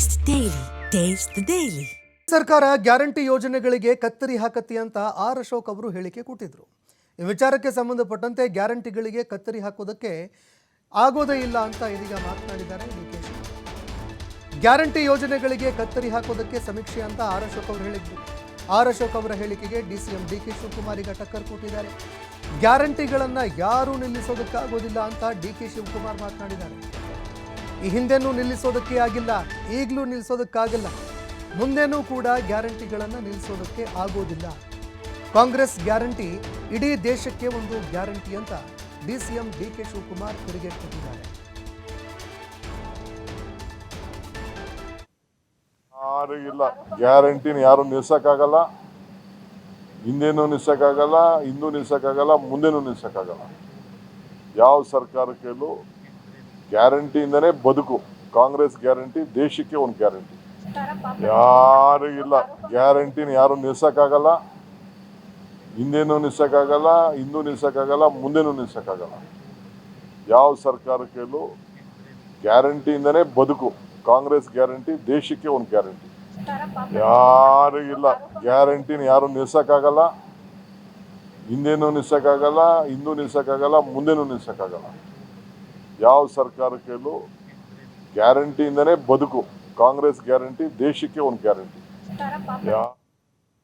Taste daily taste daily. ಸರ್ಕಾರ guarantee ಯೋಜನೆಗಳಿಗೆ ಕತ್ತರಿ ಹಾಕತ್ತಿ ಅಂತ ಆರ್ ಅಶೋಕ್ ಅವರು ಹೇಳಿಕೆ ಕೊಟ್ಟಿದ್ರು. ಈ ವಿಚಾರಕ್ಕೆ ಸಂಬಂಧಪಟ್ಟಂತೆ ಗ್ಯಾರಂಟಿಗಳಿಗೆ ಕತ್ತರಿ ಹಾಕೋದಕ್ಕೆ ಆಗೋದೇ ಇಲ್ಲ ಅಂತ ಇದೀಗ ಮಾತನಾಡಿದ್ದಾರೆ ಗ್ಯಾರಂಟಿ ಯೋಜನೆಗಳಿಗೆ ಕತ್ತರಿ ಹಾಕೋದಕ್ಕೆ ಸಮೀಕ್ಷೆ ಅಂತ ಆರ್ ಅಶೋಕ್ ಅವರು ಹೇಳಿದ್ರು. ಆರ್ ಅಶೋಕ್ ಅವರ ಹೇಳಿಕೆಗೆ D C M D K Shivakumar ಈಗ ಟಕ್ಕರ್ ಕೊಟ್ಟಿದ್ದಾರೆ. ಗ್ಯಾರಂಟಿಗಳನ್ನು ಯಾರೂ ನಿಲ್ಲಿಸೋದಕ್ಕಾಗೋದಿಲ್ಲ ಅಂತ ಡಿ ಕೆ ಶಿವಕುಮಾರ್ ಮಾತನಾಡಿದ್ದಾರೆ. ಈ ಹಿಂದೆನೂ ನಿಲ್ಲಿಸೋದಕ್ಕೆ ಆಗಿಲ್ಲ, ಈಗಲೂ ನಿಲ್ಲಿಸೋದಕ್ಕಾಗಲ್ಲ. ಮುಂದೆನೂ ಕೂಡ ಗ್ಯಾರಂಟಿಗಳನ್ನು ನಿಲ್ಲಿಸೋದಕ್ಕೆ ಆಗೋದಿಲ್ಲ. ಕಾಂಗ್ರೆಸ್ ಗ್ಯಾರಂಟಿ, ಇಡೀ ದೇಶಕ್ಕೆ ಒಂದು ಗ್ಯಾರಂಟಿ ಅಂತ D C M D K Shivakumar ತಿರುಗೇಟ್ ಕೊಟ್ಟಿದ್ದಾರೆ ಇಲ್ಲ. ಗ್ಯಾರಂಟಿನ ಯಾರು ನಿಲ್ಸಕ್ಕಾಗಲ್ಲ ಹಿಂದೇನೂ ನಿಲ್ಸಕ್ಕಾಗಲ್ಲ ಹಿಂದೂ ನಿಲ್ಸಕ್ಕಾಗಲ್ಲ ಮುಂದೆನೂ ನಿಲ್ಸಕ್ಕಾಗಲ್ಲ ಯಾವ ಸರ್ಕಾರಕ್ಕೂ ಗ್ಯಾರಂಟಿಯಿಂದನೇ ಬದುಕು. ಕಾಂಗ್ರೆಸ್ ಗ್ಯಾರಂಟಿ, ದೇಶಕ್ಕೆ ಒಂದು ಗ್ಯಾರಂಟಿ. ಯಾರು ಇಲ್ಲ. ಗ್ಯಾರಂಟಿನ ಯಾರು ನಿಲ್ಸೋಕ್ಕಾಗಲ್ಲ. ಹಿಂದೇನೂ ನಿಲ್ಸೋಕ್ಕಾಗಲ್ಲ, ಹಿಂದೂ ನಿಲ್ಸೋಕ್ಕಾಗಲ್ಲ, ಮುಂದೆನೂ ನಿಲ್ಸೋಕ್ಕಾಗಲ್ಲ. ಯಾವ ಸರ್ಕಾರಕ್ಕೂ ಗ್ಯಾರಂಟಿಯಿಂದನೇ ಬದುಕು. ಕಾಂಗ್ರೆಸ್ ಗ್ಯಾರಂಟಿ, ದೇಶಕ್ಕೆ ಒಂದು ಗ್ಯಾರಂಟಿ. ಯಾರು ಇಲ್ಲ. ಗ್ಯಾರಂಟಿನ ಯಾರು ನಿಲ್ಸೋಕ್ಕಾಗಲ್ಲ. ಹಿಂದೇನೂ ನಿಲ್ಸೋಕ್ಕಾಗಲ್ಲ, ಹಿಂದೂ ನಿಲ್ಸೋಕ್ಕಾಗಲ್ಲ, ಮುಂದೆನೂ ನಿಲ್ಸಕ್ಕಾಗಲ್ಲ. ಯಾವ ಸರ್ಕಾರ ಸರ್ಕಾರಕ್ಕೂ ಗ್ಯಾರಂಟಿಯಿಂದನೇ ಬದುಕು. ಕಾಂಗ್ರೆಸ್ ಗ್ಯಾರಂಟಿ ದೇಶಕ್ಕೆ ಒಂದು ಗ್ಯಾರಂಟಿ. ಯಾ